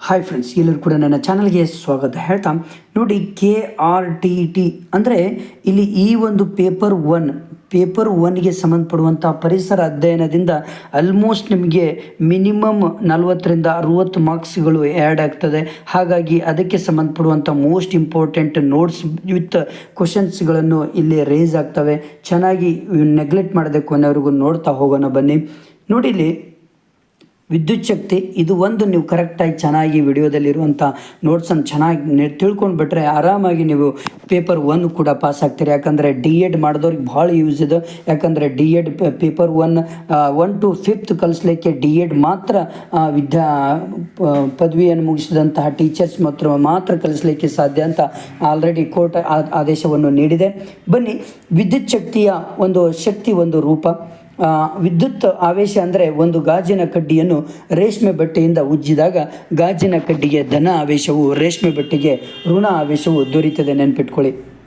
Hi friends ಎಲ್ಲರೂ ಕೂಡ ನನ್ನ ಚಾನಲ್ಗೆ ಸ್ವಾಗತ. ಹೇಳ್ತಾ, ನೋಡಿ ಕೆ ಆರ್ ಟಿ ಟಿ ಅಂದರೆ ಇಲ್ಲಿ ಈ ಒಂದು ಪೇಪರ್ ಒನ್ ಪೇಪರ್ ಒನ್ಗೆ ಸಂಬಂಧಪಡುವಂಥ ಪರಿಸರ ಅಧ್ಯಯನದಿಂದ ಆಲ್ಮೋಸ್ಟ್ ನಿಮಗೆ ಮಿನಿಮಮ್ ನಲವತ್ತರಿಂದ ಅರುವತ್ತು ಮಾರ್ಕ್ಸ್ಗಳು ಆ್ಯಡ್ ಆಗ್ತದೆ. ಹಾಗಾಗಿ ಅದಕ್ಕೆ ಸಂಬಂಧಪಡುವಂಥ ಮೋಸ್ಟ್ ಇಂಪಾರ್ಟೆಂಟ್ ನೋಟ್ಸ್ ವಿತ್ ಕ್ವಶನ್ಸ್ಗಳನ್ನು ಇಲ್ಲಿ ರೇಸ್ ಆಗ್ತವೆ. ಚೆನ್ನಾಗಿ ನೆಗ್ಲೆಕ್ಟ್ ಮಾಡಬೇಕು ಕೊನೆವರೆಗೂ ನೋಡ್ತಾ ಹೋಗೋಣ ಬನ್ನಿ. ನೋಡಿ ಇಲ್ಲಿ ವಿದ್ಯುತ್ ಶಕ್ತಿ, ಇದು ಒಂದು ನೀವು ಕರೆಕ್ಟಾಗಿ ಚೆನ್ನಾಗಿ ವಿಡಿಯೋದಲ್ಲಿರುವಂಥ ನೋಟ್ಸನ್ನು ಚೆನ್ನಾಗಿ ನೆ ತಿಳ್ಕೊಂಡು ಬಿಟ್ಟರೆ ಆರಾಮಾಗಿ ನೀವು ಪೇಪರ್ ಒನ್ ಕೂಡ ಪಾಸ್ ಆಗ್ತೀರಿ. ಯಾಕಂದರೆ ಡಿ ಎಡ್ ಮಾಡಿದವ್ರಿಗೆ ಭಾಳ ಯೂಸ್ ಇದೆ. ಯಾಕಂದರೆ D Ed paper one one to fifth ಕಲಿಸ್ಲಿಕ್ಕೆ D Ed ಮಾತ್ರ ವಿದ್ಯಾ ಪದವಿಯನ್ನು ಮುಗಿಸಿದಂತಹ ಟೀಚರ್ಸ್ ಮಾತ್ರ ಮಾತ್ರ ಕಲಿಸ್ಲಿಕ್ಕೆ ಸಾಧ್ಯ ಅಂತ ಆಲ್ರೆಡಿ ಕೋರ್ಟ್ ಆದೇಶವನ್ನು ನೀಡಿದೆ. ಬನ್ನಿ, ವಿದ್ಯುತ್ ಶಕ್ತಿಯ ಒಂದು ಶಕ್ತಿ ಒಂದು ರೂಪ. ವಿದ್ಯುತ್ ಆವೇಶ ಅಂದರೆ ಒಂದು ಗಾಜಿನ ಕಡ್ಡಿಯನ್ನು ರೇಷ್ಮೆ ಬಟ್ಟೆಯಿಂದ ಉಜ್ಜಿದಾಗ ಗಾಜಿನ ಕಡ್ಡಿಗೆ ಧನ ಆವೇಶವು ರೇಷ್ಮೆ ಬಟ್ಟೆಗೆ ಋಣ ಆವೇಶವು ದೊರೀತದೆ ನೆನ್ಪಿಟ್ಕೊಳ್ಳಿ.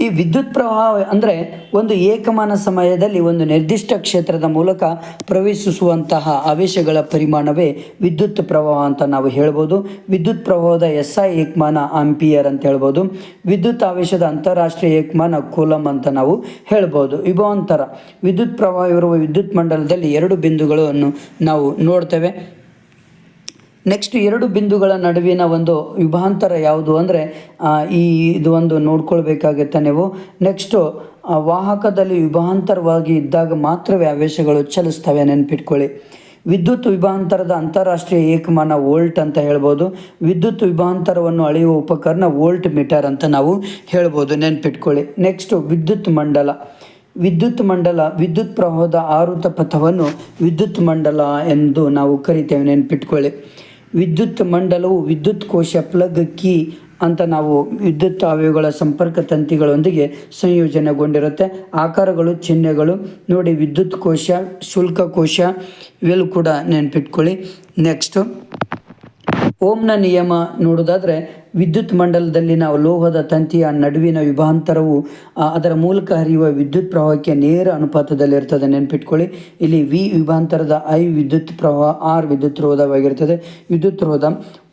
ಈ ವಿದ್ಯುತ್ ಪ್ರವಾಹ ಅಂದರೆ ಒಂದು ಏಕಮಾನ ಸಮಯದಲ್ಲಿ ಒಂದು ನಿರ್ದಿಷ್ಟ ಕ್ಷೇತ್ರದ ಮೂಲಕ ಪ್ರವೇಶಿಸುವಂತಹ ಆವೇಶಗಳ ಪರಿಮಾಣವೇ ವಿದ್ಯುತ್ ಪ್ರವಾಹ ಅಂತ ನಾವು ಹೇಳ್ಬೋದು. ವಿದ್ಯುತ್ ಪ್ರವಾಹದ ಎಸ್ ಐ ಏಕಮಾನ ಆಂಪಿಯರ್ ಅಂತ ಹೇಳ್ಬೋದು. ವಿದ್ಯುತ್ ಆವೇಶದ ಅಂತಾರಾಷ್ಟ್ರೀಯ ಏಕಮಾನ ಕೂಲಮ್ ಅಂತ ನಾವು ಹೇಳ್ಬೋದು. ವಿಭವಾಂತರ. ವಿದ್ಯುತ್ ಪ್ರವಾಹ ಇರುವ ವಿದ್ಯುತ್ ಮಂಡಲದಲ್ಲಿ ಎರಡು ಬಿಂದುಗಳನ್ನು ನಾವು ನೋಡ್ತೇವೆ. ನೆಕ್ಸ್ಟ್ ಎರಡು ಬಿಂದುಗಳ ನಡುವಿನ ಒಂದು ವಿಭಾಂತರ ಯಾವುದು ಅಂದರೆ ಈ ಇದು ಒಂದು ನೋಡ್ಕೊಳ್ಬೇಕಾಗತ್ತೆ ನೀವು. ನೆಕ್ಸ್ಟು ವಾಹಕದಲ್ಲಿ ವಿಭಾಂತರವಾಗಿ ಇದ್ದಾಗ ಮಾತ್ರವೇ ಆವೇಶಗಳು ಚಲಿಸ್ತವೆ ನೆನ್ಪಿಟ್ಕೊಳ್ಳಿ. ವಿದ್ಯುತ್ ವಿಭಾಂತರದ ಅಂತಾರಾಷ್ಟ್ರೀಯ ಏಕಮಾನ ವೋಲ್ಟ್ ಅಂತ ಹೇಳ್ಬೋದು. ವಿದ್ಯುತ್ ವಿಭಾಂತರವನ್ನು ಅಳೆಯುವ ಉಪಕರಣ ವೋಲ್ಟ್ ಮೀಟರ್ ಅಂತ ನಾವು ಹೇಳ್ಬೋದು ನೆನ್ಪಿಟ್ಕೊಳ್ಳಿ. ನೆಕ್ಸ್ಟು, ವಿದ್ಯುತ್ ಮಂಡಲ. ವಿದ್ಯುತ್ ಮಂಡಲ, ವಿದ್ಯುತ್ ಪ್ರವಾಹದ ಆರುತ ಪಥವನ್ನು ವಿದ್ಯುತ್ ಮಂಡಲ ಎಂದು ನಾವು ಕರಿತೇವೆ ನೆನ್ಪಿಟ್ಕೊಳ್ಳಿ. ವಿದ್ಯುತ್ ಮಂಡಲವು ವಿದ್ಯುತ್ ಕೋಶ ಪ್ಲಗ್ ಕೀ ಅಂತ ನಾವು ವಿದ್ಯುತ್ ಅವಯವಗಳ ಸಂಪರ್ಕ ತಂತಿಗಳೊಂದಿಗೆ ಸಂಯೋಜನೆಗೊಂಡಿರುತ್ತೆ. ಆಕಾರಗಳು, ಚಿಹ್ನೆಗಳು, ನೋಡಿ ವಿದ್ಯುತ್ ಕೋಶ, ಶುಲ್ಕ ಕೋಶ, ಇವೆಲ್ಲೂ ಕೂಡ ನೆನ್ಪಿಟ್ಕೊಳ್ಳಿ. ನೆಕ್ಸ್ಟು ಓಮ್ನ ನಿಯಮ ನೋಡೋದಾದರೆ ವಿದ್ಯುತ್ ಮಂಡಲದಲ್ಲಿನ ಲೋಹದ ತಂತಿಯ ನಡುವಿನ ವಿಭಾಂತರವು ಅದರ ಮೂಲಕ ಹರಿಯುವ ವಿದ್ಯುತ್ ಪ್ರವಾಹಕ್ಕೆ ನೇರ ಅನುಪಾತದಲ್ಲಿರ್ತದೆ ನೆನ್ಪಿಟ್ಕೊಳ್ಳಿ. ಇಲ್ಲಿ ವಿ ವಿಭಾಂತರದ ಐ ವಿದ್ಯುತ್ ಪ್ರವಾಹ ಆರ್ ವಿದ್ಯುತ್ ರೋಧವಾಗಿರ್ತದೆ. ವಿದ್ಯುತ್ ರೋಧ,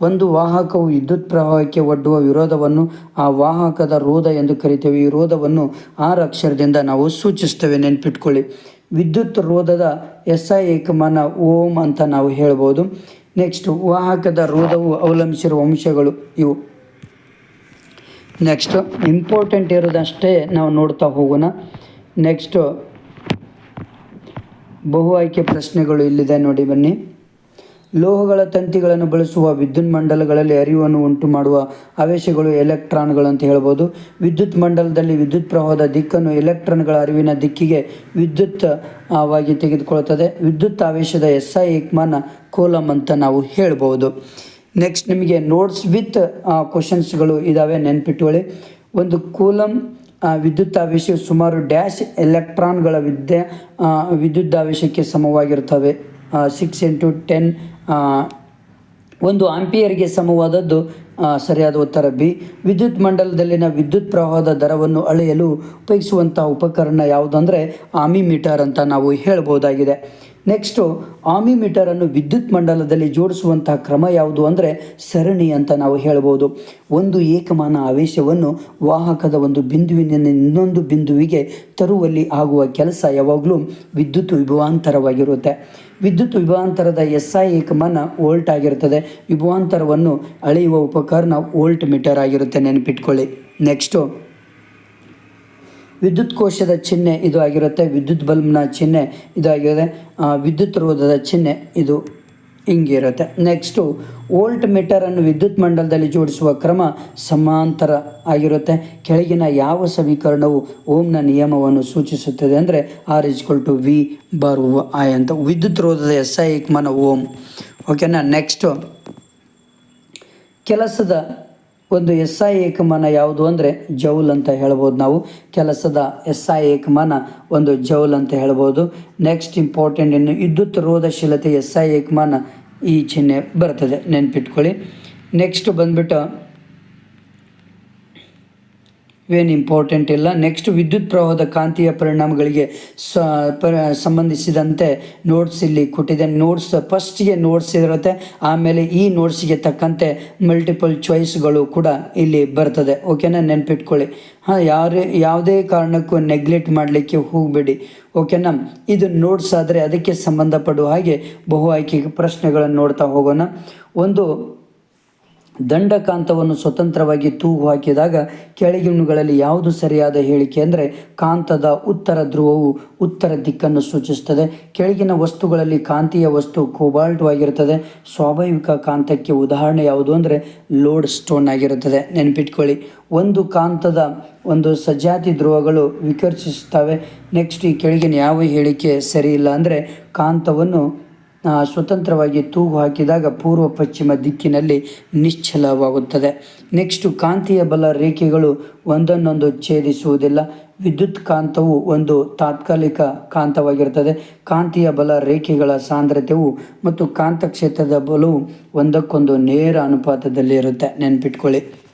ಒಂದು ವಾಹಕವು ವಿದ್ಯುತ್ ಪ್ರವಾಹಕ್ಕೆ ಒಡ್ಡುವ ವಿರೋಧವನ್ನು ಆ ವಾಹಕದ ರೋಧ ಎಂದು ಕರಿತೇವೆ. ಈ ರೋಧವನ್ನು ಆರ್ ಅಕ್ಷರದಿಂದ ನಾವು ಸೂಚಿಸ್ತೇವೆ. ನೆನ್ಪಿಟ್ಕೊಳ್ಳಿ. ವಿದ್ಯುತ್ ರೋಧದ ಎಸ್ ಐ ಏಕಮಾನ ಓಂ ಅಂತ ನಾವು ಹೇಳ್ಬೋದು. ನೆಕ್ಸ್ಟ್ ವಾಹಕದ ರೋಧವು ಅವಲಂಬಿಸಿರುವ ಅಂಶಗಳು ಇವು. ನೆಕ್ಸ್ಟ್ ಇಂಪಾರ್ಟೆಂಟ್ ಇರೋದಷ್ಟೇ ನಾವು ನೋಡ್ತಾ ಹೋಗೋಣ. ನೆಕ್ಸ್ಟು ಬಹು ಆಯ್ಕೆ ಪ್ರಶ್ನೆಗಳು ಇಲ್ಲಿದೆ ನೋಡಿ ಬನ್ನಿ. ಲೋಹಗಳ ತಂತಿಗಳನ್ನು ಬಳಸುವ ವಿದ್ಯುತ್ ಮಂಡಲಗಳಲ್ಲಿ ಅರಿವನ್ನು ಉಂಟು ಮಾಡುವ ಆವೇಶಗಳು ಎಲೆಕ್ಟ್ರಾನ್ಗಳು ಅಂತ ಹೇಳ್ಬೋದು. ವಿದ್ಯುತ್ ಮಂಡಲದಲ್ಲಿ ವಿದ್ಯುತ್ ಪ್ರವಾಹದ ದಿಕ್ಕನ್ನು ಎಲೆಕ್ಟ್ರಾನ್ಗಳ ಅರಿವಿನ ದಿಕ್ಕಿಗೆ ವಿದ್ಯುತ್ ವಾಗಿ ತೆಗೆದುಕೊಳ್ಳುತ್ತದೆ. ವಿದ್ಯುತ್ ಆವೇಶದ ಎಸ್ ಐ ಏಕಮಾನ ಕೋಲಂ ಅಂತ ನಾವು ಹೇಳ್ಬೋದು. ನೆಕ್ಸ್ಟ್ ನಿಮಗೆ ನೋಟ್ಸ್ ವಿತ್ ಕ್ವಶನ್ಸ್ಗಳು ಇದ್ದಾವೆ ನೆನ್ಪಿಟ್ಕೊಳ್ಳಿ ಒಂದು ಕೂಲಮ್ ಆ, ವಿದ್ಯುತ್ ಆವೇಶ ಸುಮಾರು ಡ್ಯಾಶ್ ಎಲೆಕ್ಟ್ರಾನ್ಗಳ ವಿದ್ಯೆ ಆವೇಶಕ್ಕೆ ಸಮವಾಗಿರ್ತವೆ ಸಿಕ್ಸ್ ಇಂಟು ಟೆನ್ ಒಂದು ಆಂಪಿಯರ್ಗೆ ಸಮವಾದದ್ದು ಸರಿಯಾದ ಉತ್ತರ ಬಿ ವಿದ್ಯುತ್ ಮಂಡಲದಲ್ಲಿನ ವಿದ್ಯುತ್ ಪ್ರವಾಹದ ದರವನ್ನು ಅಳೆಯಲು ಉಪಯೋಗಿಸುವಂತಹ ಉಪಕರಣ ಯಾವುದಂದರೆ ಆಮಿ ಮೀಟರ್ ಅಂತ ನಾವು ಹೇಳ್ಬೋದಾಗಿದೆ. ನೆಕ್ಸ್ಟು ಆಮಿಮೀಟರನ್ನು ವಿದ್ಯುತ್ ಮಂಡಲದಲ್ಲಿ ಜೋಡಿಸುವಂತಹ ಕ್ರಮ ಯಾವುದು ಅಂದರೆ ಸರಣಿ ಅಂತ ನಾವು ಹೇಳ್ಬೋದು. ಒಂದು ಏಕಮಾನ ಆವೇಶವನ್ನು ವಾಹಕದ ಒಂದು ಬಿಂದುವಿನಿಂದ ಇನ್ನೊಂದು ಬಿಂದುವಿಗೆ ತರುವಲ್ಲಿ ಆಗುವ ಕೆಲಸ ಯಾವಾಗಲೂ ವಿದ್ಯುತ್ ವಿಭವಾಂತರವಾಗಿರುತ್ತೆ. ವಿದ್ಯುತ್ ವಿಭವಾಂತರದ ಎಸ್ ಐ ಏಕಮಾನ ವೋಲ್ಟ್ ಆಗಿರುತ್ತದೆ. ವಿಭವಾಂತರವನ್ನು ಅಳೆಯುವ ಉಪಕರಣ ವೋಲ್ಟ್ ಮೀಟರ್ ಆಗಿರುತ್ತೆ. ನೆನಪಿಟ್ಕೊಳ್ಳಿ. ನೆಕ್ಸ್ಟು ವಿದ್ಯುತ್ ಕೋಶದ ಚಿಹ್ನೆ ಇದು ಆಗಿರುತ್ತೆ, ವಿದ್ಯುತ್ ಬಲ್ಬ್ನ ಚಿಹ್ನೆ ಇದು ಆಗಿರುತ್ತೆ ವಿದ್ಯುತ್ ರೋಧದ ಚಿಹ್ನೆ ಇದು ಹಿಂಗಿರುತ್ತೆ. ನೆಕ್ಸ್ಟು ವೋಲ್ಟ್ ಮೀಟರನ್ನು ವಿದ್ಯುತ್ ಮಂಡಲದಲ್ಲಿ ಜೋಡಿಸುವ ಕ್ರಮ ಸಮಾಂತರ ಆಗಿರುತ್ತೆ. ಕೆಳಗಿನ ಯಾವ ಸಮೀಕರಣವು ಓಮ್ನ ನಿಯಮವನ್ನು ಸೂಚಿಸುತ್ತದೆ ಅಂದರೆ R is equal to V bar I ಅಂತ. ವಿದ್ಯುತ್ ರೋಧದ ಎಸ್ ಐ ಓಮ್. ಓಕೆನಾ ನೆಕ್ಸ್ಟು ಕೆಲಸದ ಒಂದು ಎಸ್ ಐ ಏಕಮಾನ ಯಾವುದು ಅಂದರೆ ಜೌಲ್ ಅಂತ ಹೇಳ್ಬೋದು ನಾವು. ಕೆಲಸದ ಎಸ್ ಐ ಏಕಮಾನ ಒಂದು ಜೌಲ್ ಅಂತ ಹೇಳ್ಬೋದು. ನೆಕ್ಸ್ಟ್ ಇಂಪಾರ್ಟೆಂಟ್ ಇನ್ನು ವಿದ್ಯುತ್ ರೋಧಶೀಲತೆ ಎಸ್ ಐ ಏಕಮಾನ ಈ ಚಿಹ್ನೆ ಬರ್ತದೆ. ನೆನ್ಪಿಟ್ಕೊಳ್ಳಿ. ನೆಕ್ಸ್ಟ್ ಬಂದ್ಬಿಟ್ಟು ಇವೇನು ಇಂಪಾರ್ಟೆಂಟ್ ಇಲ್ಲ. ನೆಕ್ಸ್ಟ್ ವಿದ್ಯುತ್ ಪ್ರವಾಹದ ಕಾಂತೀಯ ಪರಿಣಾಮಗಳಿಗೆ ಸಂಬಂಧಿಸಿದಂತೆ ನೋಟ್ಸ್ ಇಲ್ಲಿ ಕೊಟ್ಟಿದೆ ನೋಟ್ಸ್ ಫಸ್ಟಿಗೆ ನೋಟ್ಸ್ ಇರುತ್ತೆ. ಆಮೇಲೆ ಈ ನೋಟ್ಸಿಗೆ ತಕ್ಕಂತೆ ಮಲ್ಟಿಪಲ್ ಚಾಯ್ಸ್ಗಳು ಕೂಡ ಇಲ್ಲಿ ಬರ್ತದೆ. ಓಕೆನಾ ನೆನಪಿಟ್ಕೊಳ್ಳಿ. ಹಾಂ, ಯಾರೇ ಯಾವುದೇ ಕಾರಣಕ್ಕೂ ನೆಗ್ಲೆಕ್ಟ್ ಮಾಡಲಿಕ್ಕೆ ಹೋಗಬೇಡಿ. ಓಕೆನಾ ಇದು ನೋಟ್ಸ್ ಆದರೆ ಅದಕ್ಕೆ ಸಂಬಂಧಪಡುವ ಹಾಗೆ ಬಹು ಆಯ್ಕೆ ಪ್ರಶ್ನೆಗಳನ್ನು ನೋಡ್ತಾ ಹೋಗೋಣ. ಒಂದು ದಂಡಕಾಂತವನ್ನು ಸ್ವತಂತ್ರವಾಗಿ ತೂಗು ಹಾಕಿದಾಗ ಕೆಳಗಿನಗಳಲ್ಲಿ ಯಾವುದು ಸರಿಯಾದ ಹೇಳಿಕೆ ಅಂದರೆ ಕಾಂತದ ಉತ್ತರ ಧ್ರುವವು ಉತ್ತರ ದಿಕ್ಕನ್ನು ಸೂಚಿಸುತ್ತದೆ. ಕೆಳಗಿನ ವಸ್ತುಗಳಲ್ಲಿ ಕಾಂತೀಯ ವಸ್ತು ಕೋಬಾಲ್ಟ್ವಾಗಿರುತ್ತದೆ ಸ್ವಾಭಾವಿಕ ಕಾಂತಕ್ಕೆ ಉದಾಹರಣೆ ಯಾವುದು ಅಂದರೆ ಲೋಡ್ ಸ್ಟೋನ್ ಆಗಿರುತ್ತದೆ. ನೆನಪಿಟ್ಕೊಳ್ಳಿ. ಒಂದು ಕಾಂತದ ಒಂದು ಸಜಾತಿ ಧ್ರುವಗಳು ವಿಕರ್ಷಿಸುತ್ತವೆ. ನೆಕ್ಸ್ಟ್ ಈ ಕೆಳಗಿನ ಯಾವ ಹೇಳಿಕೆ ಸರಿ ಇಲ್ಲ ಅಂದರೆ ಕಾಂತವನ್ನು ಸ್ವತಂತ್ರವಾಗಿ ತೂಗು ಹಾಕಿದಾಗ ಪೂರ್ವ ಪಶ್ಚಿಮ ದಿಕ್ಕಿನಲ್ಲಿ ನಿಶ್ಚಲವಾಗುತ್ತದೆ. ನೆಕ್ಸ್ಟು ಕಾಂತೀಯ ಬಲ ರೇಖೆಗಳು ಒಂದನ್ನೊಂದು ಛೇದಿಸುವುದಿಲ್ಲ. ವಿದ್ಯುತ್ ಕಾಂತವು ಒಂದು ತಾತ್ಕಾಲಿಕ ಕಾಂತವಾಗಿರುತ್ತದೆ. ಕಾಂತೀಯ ಬಲ ರೇಖೆಗಳ ಸಾಂದ್ರತೆವು ಮತ್ತು ಕಾಂತಕ್ಷೇತ್ರದ ಬಲವು ಒಂದಕ್ಕೊಂದು ನೇರ ಅನುಪಾತದಲ್ಲಿ ಇರುತ್ತೆ ನೆನ್ಪಿಟ್ಕೊಳ್ಳಿ.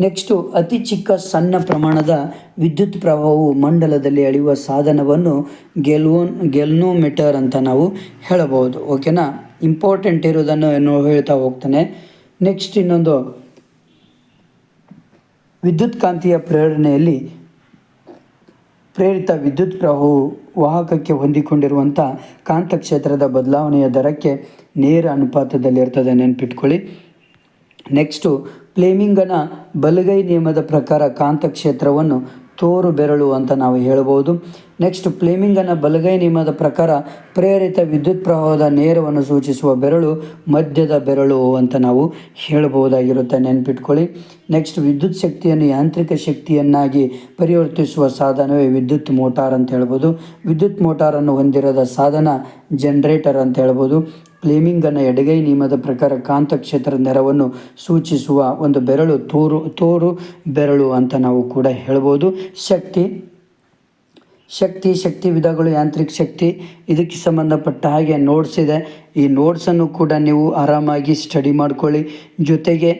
ನೆಕ್ಸ್ಟು ಅತಿ ಚಿಕ್ಕ ಸಣ್ಣ ಪ್ರಮಾಣದ ವಿದ್ಯುತ್ ಪ್ರವಾಹವು ಮಂಡಲದಲ್ಲಿ ಅಳೆಯುವ ಸಾಧನವನ್ನು ಗೆಲ್ವೋನ್, ಗೆಲ್ನೋಮೀಟರ್ ಅಂತ ನಾವು ಹೇಳಬಹುದು. ಓಕೆನಾ? ಇಂಪಾರ್ಟೆಂಟ್ ಇರೋದನ್ನು ಏನು ಹೇಳ್ತಾ ಹೋಗ್ತಾನೆ. ನೆಕ್ಸ್ಟ್ ಇನ್ನೊಂದು. ವಿದ್ಯುತ್ ಕಾಂತೀಯ ಪ್ರೇರಣೆಯಲ್ಲಿ ಪ್ರೇರಿತ ವಿದ್ಯುತ್ ಪ್ರವಾಹವು ವಾಹಕಕ್ಕೆ ಹೊಂದಿಕೊಂಡಿರುವಂಥ ಕಾಂತಕ್ಷೇತ್ರದ ಬದಲಾವಣೆಯ ದರಕ್ಕೆ ನೇರ ಅನುಪಾತದಲ್ಲಿರ್ತದೆ ನೆನ್ಪಿಟ್ಕೊಳ್ಳಿ. ನೆಕ್ಸ್ಟು ಫ್ಲೇಮಿಂಗನ ಬಲಗೈ ನಿಯಮದ ಪ್ರಕಾರ ಕಾಂತಕ್ಷೇತ್ರವನ್ನು ತೋರು ಬೆರಳು ಅಂತ ನಾವು ಹೇಳ್ಬೋದು. ನೆಕ್ಸ್ಟ್ ಫ್ಲೇಮಿಂಗನ ಬಲಗೈ ನಿಯಮದ ಪ್ರಕಾರ ಪ್ರೇರಿತ ವಿದ್ಯುತ್ ಪ್ರವಾಹದ ನೇರವನ್ನು ಸೂಚಿಸುವ ಬೆರಳು ಮಧ್ಯದ ಬೆರಳು ಅಂತ ನಾವು ಹೇಳಬಹುದಾಗಿರುತ್ತೆ ನೆನ್ಪಿಟ್ಕೊಳ್ಳಿ. ನೆಕ್ಸ್ಟ್ ವಿದ್ಯುತ್ ಶಕ್ತಿಯನ್ನು ಯಾಂತ್ರಿಕ ಶಕ್ತಿಯನ್ನಾಗಿ ಪರಿವರ್ತಿಸುವ ಸಾಧನವೇ ವಿದ್ಯುತ್ ಮೋಟಾರ್ ಅಂತ ಹೇಳ್ಬೋದು. ವಿದ್ಯುತ್ ಮೋಟಾರನ್ನು ಹೊಂದಿರದ ಸಾಧನ ಜನರೇಟರ್ ಅಂತ ಹೇಳ್ಬೋದು. ಫ್ಲೇಮಿಂಗನ ಎಡಗೈ ನಿಯಮದ ಪ್ರಕಾರ ಕಾಂತಕ್ಷೇತ್ರದ ನೆರವನ್ನು ಸೂಚಿಸುವ ಒಂದು ಬೆರಳು ತೋರು ತೋರು ಬೆರಳು ಅಂತ ನಾವು ಕೂಡ ಹೇಳ್ಬೋದು. ಶಕ್ತಿ ಶಕ್ತಿ ಶಕ್ತಿ ವಿಧಗಳು ಯಾಂತ್ರಿಕ ಶಕ್ತಿ ಇದಕ್ಕೆ ಸಂಬಂಧಪಟ್ಟ ಹಾಗೆ ನೋಟ್ಸ್ ಇದೆ. ಈ ನೋಟ್ಸನ್ನು ಕೂಡ ನೀವು ಆರಾಮಾಗಿ ಸ್ಟಡಿ ಮಾಡ್ಕೊಳ್ಳಿ. ಜೊತೆಗೆ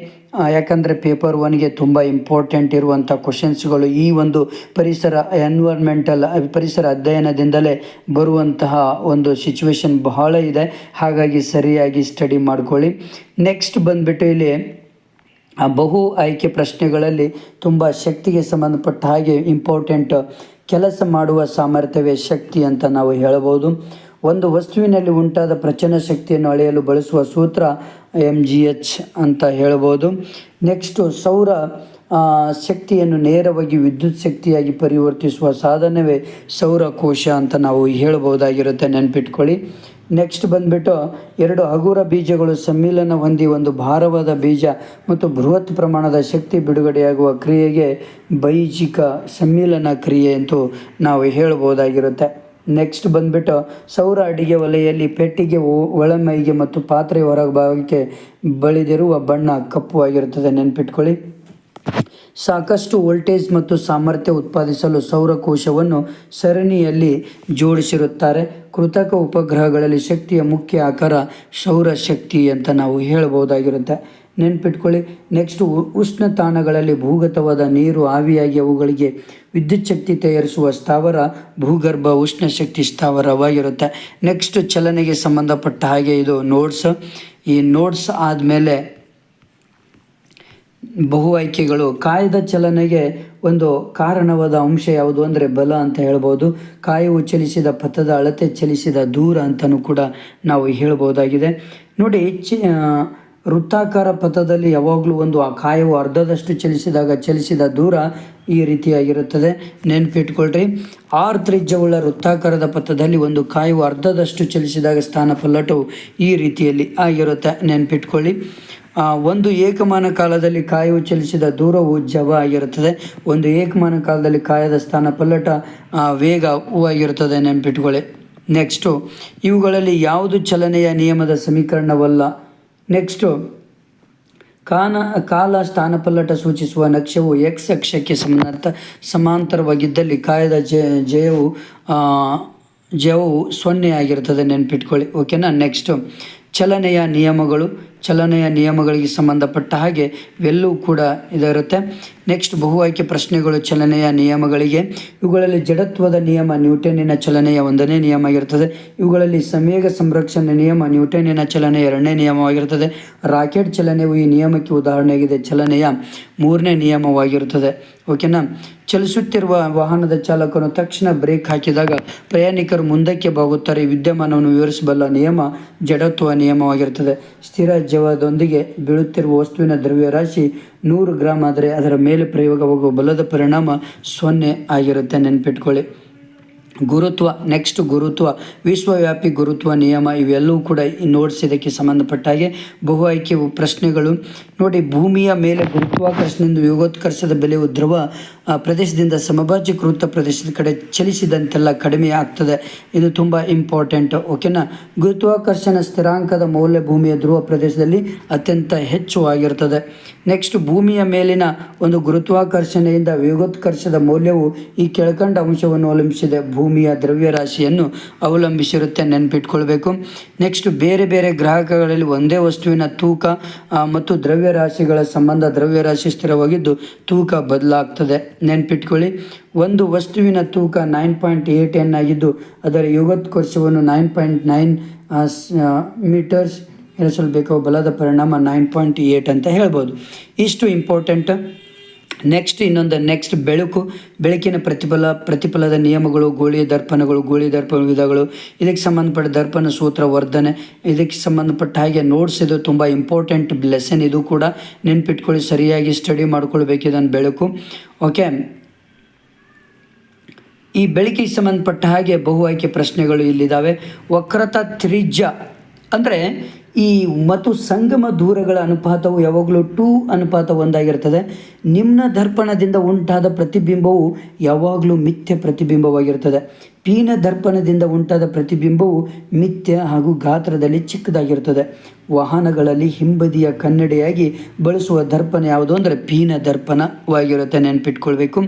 ಯಾಕಂದರೆ ಪೇಪರ್ ಒನ್ಗೆ ತುಂಬ ಇಂಪಾರ್ಟೆಂಟ್ ಇರುವಂಥ ಕ್ವಶನ್ಸ್ಗಳು ಈ ಒಂದು ಪರಿಸರ ಎನ್ವೈರ್ಮೆಂಟಲ್ ಪರಿಸರ ಅಧ್ಯಯನದಿಂದಲೇ ಬರುವಂತಹ ಒಂದು ಸಿಚುವೇಶನ್ ಬಹಳ ಇದೆ. ಹಾಗಾಗಿ ಸರಿಯಾಗಿ ಸ್ಟಡಿ ಮಾಡ್ಕೊಳ್ಳಿ. ನೆಕ್ಸ್ಟ್ ಬಂದುಬಿಟ್ಟು ಇಲ್ಲಿ ಬಹು ಆಯ್ಕೆ ಪ್ರಶ್ನೆಗಳಲ್ಲಿ ತುಂಬ ಶಕ್ತಿಗೆ ಸಂಬಂಧಪಟ್ಟ ಹಾಗೆ ಇಂಪಾರ್ಟೆಂಟ್ ಕೆಲಸ ಮಾಡುವ ಸಾಮರ್ಥ್ಯವೇ ಶಕ್ತಿ ಅಂತ ನಾವು ಹೇಳಬಹುದು ಒಂದು ವಸ್ತುವಿನಲ್ಲಿ ಉಂಟಾದ ಪ್ರಚನ ಶಕ್ತಿಯನ್ನು ಅಳೆಯಲು ಬಳಸುವ ಸೂತ್ರ ಎಂ ಜಿ ಎಚ್ ಅಂತ ಹೇಳ್ಬೋದು. ನೆಕ್ಸ್ಟು ಸೌರ ಶಕ್ತಿಯನ್ನು ನೇರವಾಗಿ ವಿದ್ಯುತ್ ಶಕ್ತಿಯಾಗಿ ಪರಿವರ್ತಿಸುವ ಸಾಧನವೇ ಸೌರಕೋಶ ಅಂತ ನಾವು ಹೇಳ್ಬೋದಾಗಿರುತ್ತೆ, ನೆನ್ಪಿಟ್ಕೊಳ್ಳಿ. ನೆಕ್ಸ್ಟ್ ಬಂದ್ಬಿಟ್ಟು, ಎರಡು ಹಗುರ ಬೀಜಗಳು ಸಮ್ಮಿಲನ ಹೊಂದಿ ಒಂದು ಭಾರವಾದ ಬೀಜ ಮತ್ತು ಬೃಹತ್ ಪ್ರಮಾಣದ ಶಕ್ತಿ ಬಿಡುಗಡೆಯಾಗುವ ಕ್ರಿಯೆಗೆ ಬೈಜಿಕ ಸಮ್ಮಿಲನ ಕ್ರಿಯೆ ಅಂತೂ ನಾವು ಹೇಳ್ಬೋದಾಗಿರುತ್ತೆ. ನೆಕ್ಸ್ಟ್ ಬಂದ್ಬಿಟ್ಟು ಸೌರ ಅಡಿಗೆ ಒಲೆಯಲ್ಲಿ ಪೆಟ್ಟಿಗೆ ಒಳಮೈಗೆ ಮತ್ತು ಪಾತ್ರೆ ಹೊರಭಾಗಕ್ಕೆ ಬಳಿದಿರುವ ಬಣ್ಣ ಕಪ್ಪು ಆಗಿರುತ್ತದೆ. ನೆನ್ಪಿಟ್ಕೊಳ್ಳಿ. ಸಾಕಷ್ಟು ವೋಲ್ಟೇಜ್ ಮತ್ತು ಸಾಮರ್ಥ್ಯ ಉತ್ಪಾದಿಸಲು ಸೌರಕೋಶವನ್ನು ಸರಣಿಯಲ್ಲಿ ಜೋಡಿಸಿರುತ್ತಾರೆ. ಕೃತಕ ಉಪಗ್ರಹಗಳಲ್ಲಿ ಶಕ್ತಿಯ ಮುಖ್ಯ ಆಕಾರ ಸೌರಶಕ್ತಿ ಅಂತ ನಾವು ಹೇಳಬಹುದಾಗಿರುತ್ತೆ. ನೆನ್ಪಿಟ್ಕೊಳ್ಳಿ. ನೆಕ್ಸ್ಟ್ ಉಷ್ಣತಾಣಗಳಲ್ಲಿ ಭೂಗತವಾದ ನೀರು, ಆವಿಯಾಗಿ ಅವುಗಳಿಗೆ ವಿದ್ಯುತ್ ಶಕ್ತಿ ತಯಾರಿಸುವ ಸ್ಥಾವರ, ಭೂಗರ್ಭ, ಉಷ್ಣ ಶಕ್ತಿ ಸ್ಥಾವರವಾಗಿರುತ್ತೆ. ನೆಕ್ಸ್ಟ್ ಚಲನೆಗೆ ಸಂಬಂಧಪಟ್ಟ ಹಾಗೆ ಇದು ನೋಟ್ಸ್ ಈ ನೋಟ್ಸ್ ಆದಮೇಲೆ ಬಹು ಆಯ್ಕೆಗಳು. ಕಾಯದ ಚಲನೆಗೆ ಒಂದು ಕಾರಣವಾದ ಅಂಶ ಯಾವುದು ಅಂದರೆ ಬಲ ಅಂತ ಹೇಳ್ಬೋದು. ಕಾಯವು ಚಲಿಸಿದ ಪಥದ ಅಳತೆ, ಚಲಿಸಿದ ದೂರ ಅಂತಲೂ ಕೂಡ ನಾವು ಹೇಳ್ಬೋದಾಗಿದೆ. ನೋಡಿ, ಚಿ ವೃತ್ತಾಕಾರ ಪಥದಲ್ಲಿ ಯಾವಾಗಲೂ ಒಂದು ಆ ಕಾಯವು ಅರ್ಧದಷ್ಟು ಚಲಿಸಿದಾಗ ಚಲಿಸಿದ ದೂರ ಈ ರೀತಿಯಾಗಿರುತ್ತದೆ. ನೆನಪಿಟ್ಕೊಳ್ರಿ. ಆರ್ ತ್ರಿಜ್ಯವುಳ್ಳ ವೃತ್ತಾಕಾರದ ಪಥದಲ್ಲಿ ಒಂದು ಕಾಯವು ಅರ್ಧದಷ್ಟು ಚಲಿಸಿದಾಗ ಸ್ಥಾನ ಪಲ್ಲಟವು ಈ ರೀತಿಯಲ್ಲಿ ಆಗಿರುತ್ತೆ. ನೆನಪಿಟ್ಕೊಳ್ಳಿ. ಒಂದು ಏಕಮಾನ ಕಾಲದಲ್ಲಿ ಕಾಯವು ಚಲಿಸಿದ ದೂರವು ಜವ ಆಗಿರುತ್ತದೆ. ಒಂದು ಏಕಮಾನ ಕಾಲದಲ್ಲಿ ಕಾಯದ ಸ್ಥಾನ ಪಲ್ಲಟ ಆ, ವೇಗ ಉ ಆಗಿರುತ್ತದೆ. ನೆನ್ಪಿಟ್ಕೊಳ್ಳಿ. ನೆಕ್ಸ್ಟು ಇವುಗಳಲ್ಲಿ ಯಾವುದು ಚಲನೆಯ ನಿಯಮದ ಸಮೀಕರಣವಲ್ಲ? ನೆಕ್ಸ್ಟು ಕಾನ, ಕಾಲ ಸ್ಥಾನಪಲ್ಲಟ ಸೂಚಿಸುವ ನಕ್ಷವು ಎಕ್ಸ್ ಅಕ್ಷಕ್ಕೆ ಸಮಾನಾರ್ಥ, ಸಮಾಂತರವಾಗಿದ್ದಲ್ಲಿ ಕಾಯದ ಜಯವು ಜಯವು ಸೊನ್ನೆ ಆಗಿರ್ತದೆ ನೆನ್ಪಿಟ್ಕೊಳ್ಳಿ. ಓಕೆನಾ ನೆಕ್ಸ್ಟು ಚಲನೆಯ ನಿಯಮಗಳು. ಚಲನೆಯ ನಿಯಮಗಳಿಗೆ ಸಂಬಂಧಪಟ್ಟ ಹಾಗೆ ವೆಲ್ಲೂ ಕೂಡ ಇದಿರುತ್ತೆ ನೆಕ್ಸ್ಟ್ ಬಹು ಆಯ್ಕೆ ಪ್ರಶ್ನೆಗಳು ಚಲನೆಯ ನಿಯಮಗಳಿಗೆ. ಇವುಗಳಲ್ಲಿ ಜಡತ್ವದ ನಿಯಮ ನ್ಯೂಟನಿನ ಚಲನೆಯ ಒಂದನೇ ನಿಯಮ ಆಗಿರ್ತದೆ ಇವುಗಳಲ್ಲಿ ಸಮೇಗ ಸಂರಕ್ಷಣೆ ನಿಯಮ ನ್ಯೂಟನಿನ ಚಲನೆಯ ಎರಡನೇ ನಿಯಮವಾಗಿರ್ತದೆ ರಾಕೆಟ್ ಚಲನೆಯು ಈ ನಿಯಮಕ್ಕೆ ಉದಾಹರಣೆಯಾಗಿದೆ. ಚಲನೆಯ ಮೂರನೇ ನಿಯಮವಾಗಿರುತ್ತದೆ. ಓಕೆನಾ ಚಲಿಸುತ್ತಿರುವ ವಾಹನದ ಚಾಲಕನು ತಕ್ಷಣ ಬ್ರೇಕ್ ಹಾಕಿದಾಗ ಪ್ರಯಾಣಿಕರು ಮುಂದಕ್ಕೆ ಬಾಗುತ್ತಾರೆ. ವಿದ್ಯಮಾನವನ್ನು ವಿವರಿಸಬಲ್ಲ ನಿಯಮ ಜಡತ್ವ ನಿಯಮವಾಗಿರುತ್ತದೆ. ಸ್ಥಿರ ಜವದೊಂದಿಗೆ ಬೀಳುತ್ತಿರುವ ವಸ್ತುವಿನ ದ್ರವ್ಯರಾಶಿ ನೂರು ಗ್ರಾಮ್ ಆದರೆ ಅದರ ಮೇಲೆ ಪ್ರಯೋಗವಾಗುವ ಬಲದ ಪರಿಣಾಮ ಸೊನ್ನೆ ಆಗಿರುತ್ತೆ. ನೆನ್ಪಿಟ್ಕೊಳ್ಳಿ. ಗುರುತ್ವ ನೆಕ್ಸ್ಟ್ ಗುರುತ್ವ ವಿಶ್ವವ್ಯಾಪಿ ಗುರುತ್ವ ನಿಯಮ ಇವೆಲ್ಲವೂ ಕೂಡ ನೋಟ್ಸ್ ಇದಕ್ಕೆ ಸಂಬಂಧಪಟ್ಟ ಹಾಗೆ ಬಹು ಆಯ್ಕೆ ಪ್ರಶ್ನೆಗಳು. ನೋಡಿ ಭೂಮಿಯ ಮೇಲೆ ಗುರುತ್ವಾಕರ್ಷಣೆಯಿಂದ ಯೋಗೋತ್ಕರ್ಷದ ಬೆಲೆಯು ಆ, ಪ್ರದೇಶದಿಂದ ಸಮಭಾಜ್ಯಕೃತ ಪ್ರದೇಶದ ಕಡೆ ಚಲಿಸಿದಂತೆಲ್ಲ ಕಡಿಮೆ ಆಗ್ತದೆ. ಇದು ತುಂಬ ಇಂಪಾರ್ಟೆಂಟ್ ಓಕೆನಾ ಗುರುತ್ವಾಕರ್ಷಣ ಸ್ಥಿರಾಂಕದ ಮೌಲ್ಯ ಭೂಮಿಯ ಧ್ರುವ ಪ್ರದೇಶದಲ್ಲಿ ಅತ್ಯಂತ ಹೆಚ್ಚು ಆಗಿರ್ತದೆ. ನೆಕ್ಸ್ಟ್ ಭೂಮಿಯ ಮೇಲಿನ ಒಂದು ಗುರುತ್ವಾಕರ್ಷಣೆಯಿಂದ ಯೋಗೋತ್ಕರ್ಷದ ಮೌಲ್ಯವು ಈ ಕೆಳಕಂಡ ಅಂಶವನ್ನು ಅವಲಂಬಿಸಿದೆ. ಭೂಮಿಯ ದ್ರವ್ಯರಾಶಿಯನ್ನು ಅವಲಂಬಿಸಿರುತ್ತೆ ನೆನ್ಪಿಟ್ಕೊಳ್ಬೇಕು. ನೆಕ್ಸ್ಟ್ ಬೇರೆ ಬೇರೆ ಗ್ರಾಹಕಗಳಲ್ಲಿ ಒಂದೇ ವಸ್ತುವಿನ ತೂಕ ಮತ್ತು ದ್ರವ್ಯರಾಶಿಗಳ ಸಂಬಂಧ ದ್ರವ್ಯರಾಶಿ ಸ್ಥಿರವಾಗಿದ್ದು ತೂಕ ಬದಲಾಗ್ತದೆ. ನೆನ್ಪಿಟ್ಕೊಳ್ಳಿ. ಒಂದು ವಸ್ತುವಿನ ತೂಕ ನೈನ್ ಪಾಯಿಂಟ್ ಏಯ್ಟ್ ಎನ್ ಆಗಿದ್ದು ಅದರ ಯೋಗೋತ್ಕರ್ಷವನ್ನು ನೈನ್ ಪಾಯಿಂಟ್ ನೈನ್ ಮೀಟರ್ಸ್ ಇರಿಸಲ್ಬೇಕು ಬಲದ ಪರಿಣಾಮ ನೈನ್ ಪಾಯಿಂಟ್ ಏಯ್ಟ್ ಅಂತ ಹೇಳ್ಬೋದು. ಇಷ್ಟು ಇಂಪಾರ್ಟೆಂಟ್ ನೆಕ್ಸ್ಟ್ ಇನ್ನೊಂದು ನೆಕ್ಸ್ಟ್ ಬೆಳಕು, ಬೆಳಕಿನ ಪ್ರತಿಫಲ, ಪ್ರತಿಫಲದ ನಿಯಮಗಳು ಗೋಳಿ ದರ್ಪಣಗಳು ಗೋಳಿ ದರ್ಪಣ ವಿಧಗಳು, ಇದಕ್ಕೆ ಸಂಬಂಧಪಟ್ಟ ದರ್ಪಣ ಸೂತ್ರ, ವರ್ಧನೆ, ಇದಕ್ಕೆ ಸಂಬಂಧಪಟ್ಟ ಹಾಗೆ ನೋಟ್ಸ್ ಇದು ತುಂಬ ಇಂಪಾರ್ಟೆಂಟ್ ಲೆಸನ್ ಇದು ಕೂಡ ನೆನ್ಪಿಟ್ಕೊಳ್ಳಿ, ಸರಿಯಾಗಿ ಸ್ಟಡಿ ಮಾಡ್ಕೊಳ್ಬೇಕು ಇದನ್ನು ಬೆಳಕು. ಓಕೆ ಈ ಬೆಳಕಿಗೆ ಸಂಬಂಧಪಟ್ಟ ಹಾಗೆ ಬಹು ಆಯ್ಕೆ ಪ್ರಶ್ನೆಗಳು ಇಲ್ಲಿದ್ದಾವೆ. ವಕ್ರತಾ ತ್ರಿಜ್ಯ ಅಂದರೆ ಈ ಮತ್ತು ಸಂಗಮ ದೂರಗಳ ಅನುಪಾತವು ಯಾವಾಗಲೂ ಟೂ ಅನುಪಾತ ಒಂದಾಗಿರ್ತದೆ. ನಿಮ್ನ ದರ್ಪಣದಿಂದ ಉಂಟಾದ ಪ್ರತಿಬಿಂಬವು ಯಾವಾಗಲೂ ಮಿಥ್ಯ ಪ್ರತಿಬಿಂಬವಾಗಿರ್ತದೆ. ಪೀನ ದರ್ಪಣದಿಂದ ಉಂಟಾದ ಪ್ರತಿಬಿಂಬವು ಮಿಥ್ಯ ಹಾಗೂ ಗಾತ್ರದಲ್ಲಿ ಚಿಕ್ಕದಾಗಿರ್ತದೆ. ವಾಹನಗಳಲ್ಲಿ ಹಿಂಬದಿಯ ಕನ್ನಡಿಯಾಗಿ ಬಳಸುವ ದರ್ಪಣ ಯಾವುದು ಅಂದರೆ ಪೀನ ದರ್ಪಣವಾಗಿರುತ್ತೆ ನೆನಪಿಟ್ಕೊಳ್ಬೇಕು.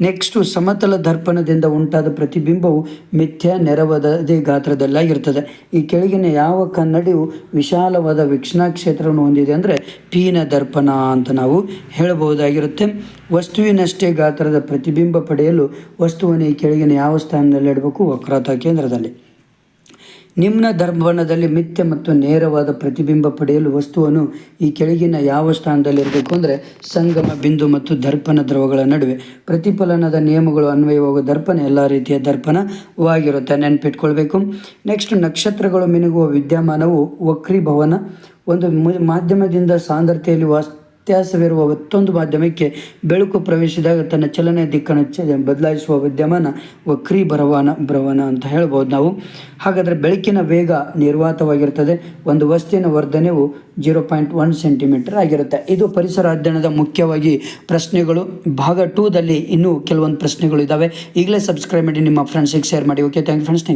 ನೆಕ್ಸ್ಟು ಸಮತಲ ದರ್ಪಣದಿಂದ ಉಂಟಾದ ಪ್ರತಿಬಿಂಬವು ಮಿಥ್ಯ ನೆರವದೇ ಗಾತ್ರದಲ್ಲಾಗಿರ್ತದೆ. ಈ ಕೆಳಗಿನ ಯಾವ ಕನ್ನಡಿಯು ವಿಶಾಲವಾದ ವೀಕ್ಷಣಾ ಕ್ಷೇತ್ರವನ್ನು ಹೊಂದಿದೆ ಅಂದರೆ ಪೀನ ದರ್ಪಣ ಅಂತ ನಾವು ಹೇಳಬಹುದಾಗಿರುತ್ತೆ ವಸ್ತುವಿನಷ್ಟೇ ಗಾತ್ರದ ಪ್ರತಿಬಿಂಬ ಪಡೆಯಲು ವಸ್ತುವನ್ನು ಈ ಕೆಳಗಿನ ಯಾವ ಸ್ಥಾನದಲ್ಲಿ ಇಡಬೇಕು? ವಕ್ರತಾ ಕೇಂದ್ರದಲ್ಲಿ. ನಿಮ್ನ ದರ್ಪಣದಲ್ಲಿ ಮಿಥ್ಯ ಮತ್ತು ನೇರವಾದ ಪ್ರತಿಬಿಂಬ ಪಡೆಯಲು ವಸ್ತುವನ್ನು ಈ ಕೆಳಗಿನ ಯಾವ ಸ್ಥಾನದಲ್ಲಿ ಇರಬೇಕು ಅಂದರೆ ಸಂಗಮ, ಬಿಂದು ಮತ್ತು ದರ್ಪಣ ದ್ರವಗಳ ನಡುವೆ. ಪ್ರತಿಫಲನದ ನಿಯಮಗಳು ಅನ್ವಯವಾಗುವ ದರ್ಪಣ ಎಲ್ಲ ರೀತಿಯ ದರ್ಪಣವಾಗಿರುತ್ತೆ. ನೆನ್ಪಿಟ್ಕೊಳ್ಬೇಕು. ನೆಕ್ಸ್ಟ್ ನಕ್ಷತ್ರಗಳು ಮಿನುಗುವ ವಿದ್ಯಮಾನವು ವಕ್ರಿಭವನ. ಒಂದು ಮಾಧ್ಯಮದಿಂದ ಸಾಂದ್ರತೆಯಲ್ಲಿ ವ್ಯತ್ಯಾಸವಿರುವ ಮತ್ತೊಂದು ಮಾಧ್ಯಮಕ್ಕೆ ಬೆಳಕು ಪ್ರವೇಶಿಸಿದಾಗ ತನ್ನ ಚಲನೆಯ ದಿಕ್ಕನ್ನು ಬದಲಾಯಿಸುವ ವಿದ್ಯಮಾನ ವಕ್ರೀಭರವಾನ ಬ್ರವನ ಅಂತ ಹೇಳ್ಬೋದು ನಾವು. ಹಾಗಾದರೆ ಬೆಳಕಿನ ವೇಗ ನಿರ್ವಾತವಾಗಿರ್ತದೆ. ಒಂದು ವಸ್ತುವಿನ ವರ್ಧನೆಯು ಜೀರೋ ಪಾಯಿಂಟ್ ಒನ್ ಸೆಂಟಿಮೀಟರ್ ಆಗಿರುತ್ತೆ. ಇದು ಪರಿಸರ ಅಧ್ಯಯನದ ಮುಖ್ಯವಾಗಿ ಪ್ರಶ್ನೆಗಳು. ಭಾಗ ಟೂದಲ್ಲಿ ಇನ್ನೂ ಕೆಲವೊಂದು ಪ್ರಶ್ನೆಗಳು ಇದ್ದಾವೆ ಈಗಲೇ ಸಬ್ಸ್ಕ್ರೈಬ್ ಮಾಡಿ ನಿಮ್ಮ ಫ್ರೆಂಡ್ಸಿಗೆ ಶೇರ್ ಮಾಡಿ. Okay thank you friends thank